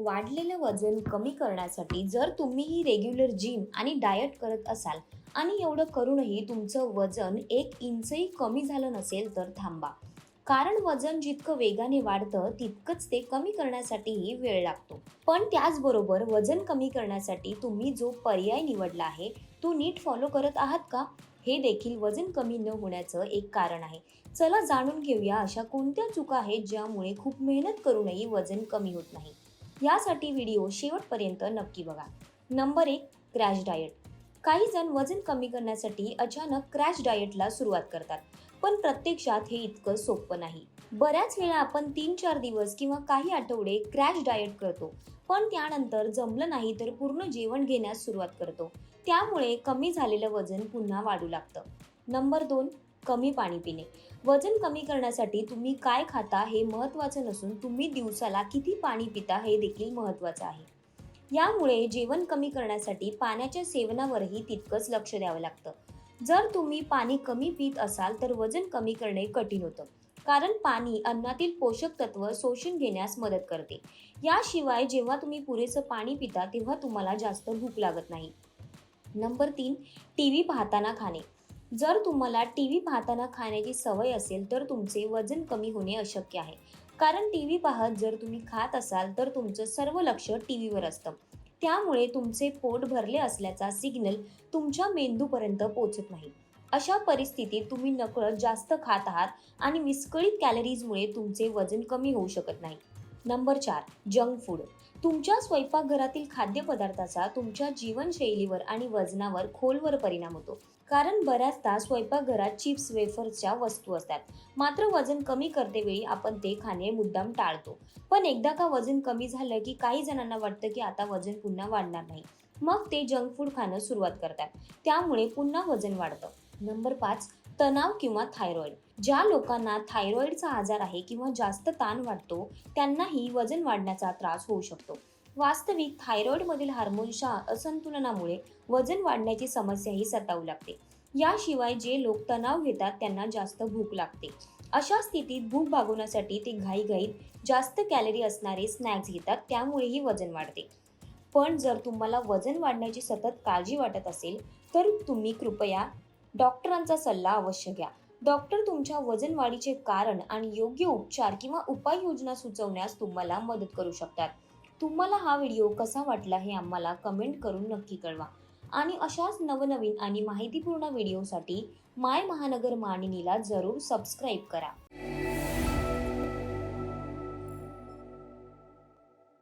वाढलेलं वजन कमी करण्यासाठी जर तुम्ही ही रेग्युलर जिम आणि डाएट करत असाल आणि एवढं करूनही तुमचं वजन एक इंचही कमी झालं नसेल तर थांबा. कारण वजन जितकं वेगाने वाढतं तितकंच ते कमी करण्यासाठीही वेळ लागतो. पण त्याचबरोबर वजन कमी करण्यासाठी तुम्ही जो पर्याय निवडला आहे तो नीट फॉलो करत आहात का? हे देखील वजन कमी न होण्याचं एक कारण आहे. चला जाणून घेऊया अशा कोणत्या चुका आहेत ज्यामुळे खूप मेहनत करूनही वजन कमी होत नाही. यासाठी व्हिडिओ शेवटपर्यंत नक्की बघा. नंबर एक क्रॅश डाएट. काही जण वजन कमी करण्यासाठी अचानक क्रॅश डाएटला सुरुवात करतात पण प्रत्यक्षात हे इतकं सोपं नाही. बऱ्याच वेळा आपण तीन चार दिवस किंवा काही आठवडे क्रॅश डाएट करतो पण त्यानंतर जमलं नाही तर पूर्ण जेवण घेण्यास सुरुवात करतो. त्यामुळे कमी झालेलं वजन पुन्हा वाढू लागतं. नंबर दोन कमी पाणी पिणे. वजन कमी करण्यासाठी तुम्ही काय खाता हे महत्त्वाचं नसून तुम्ही दिवसाला किती पाणी पिता हे देखील महत्त्वाचं आहे. यामुळे जेवण कमी करण्यासाठी पाण्याच्या सेवनावरही तितकंच लक्ष द्यावं लागतं. जर तुम्ही पाणी कमी पित असाल तर वजन कमी करणे कठीण होतं. कारण पाणी अन्नातील पोषक तत्व शोषून घेण्यास मदत करते. याशिवाय जेव्हा तुम्ही पुरेसं पाणी पिता तेव्हा तुम्हाला जास्त भूक लागत नाही. नंबर तीन टी व्ही पाहताना खाणे. जर तुम्हाला टी व्ही पाहताना खाण्याची सवय असेल तर तुमचे वजन कमी होणे अशक्य आहे. कारण टी व्ही पाहत जर तुम्ही खात असाल तर तुमचं सर्व लक्ष टी व्हीवर असतं. त्यामुळे तुमचे पोट भरले असल्याचा सिग्नल तुमच्या मेंदूपर्यंत पोचत नाही. अशा परिस्थितीत तुम्ही नकळत जास्त खात आहात आणि विस्कळीत कॅलरीजमुळे तुमचे वजन कमी होऊ शकत नाही. नंबर चार जंक फूड. तुमच्या स्वयंपाकघरातील खाद्यपदार्थाचा तुमच्या जीवनशैलीवर आणि वजनावर खोलवर परिणाम होतो. कारण बऱ्याचदा स्वयंपाकघरात चिप्स वेफर्सच्या वस्तू असतात. मात्र वजन कमी करते वेळी आपण ते खाणे मुद्दाम टाळतो. पण एकदा का वजन कमी झालं की काही जणांना वाटतं की आता वजन पुन्हा वाढणार नाही. मग ते जंक फूड खाणं सुरुवात करतात. त्यामुळे पुन्हा वजन वाढतं. नंबर पाच तणाव किंवा थायरॉईड ज्या लोकांना थायरॉइडचा आजार आहे किंवा जास्त ताण वाटतो त्यांनाही वजन वाढण्याचा त्रास होऊ शकतो. वास्तविक थायरॉइडमधील हार्मोन्सच्या असंतुलनामुळे वजन वाढण्याची समस्याही सतावू लागते. याशिवाय जे लोक तणाव घेतात त्यांना जास्त भूक लागते. अशा स्थितीत भूक भागवण्यासाठी ते घाईघाईत जास्त कॅलरी असणारे स्नॅक्स घेतात त्यामुळेही वजन वाढते. पण जर तुम्हाला वजन वाढण्याची सतत काळजी वाटत असेल तर तुम्ही कृपया डॉक्टरांचा सल्ला अवश्य घ्या. डॉक्टर तुमच्या वजनवाढीचे कारण आणि योग्य उपचार किंवा उपाययोजना सुचवण्यास तुम्हाला मदत करू शकतात. तुम्हाला हा व्हिडिओ कसा वाटला हे आम्हाला कमेंट करून नक्की कळवा. आणि अशाच नवनवीन आणि माहितीपूर्ण व्हिडिओसाठी माय महानगर मानिनीला जरूर सबस्क्राईब करा.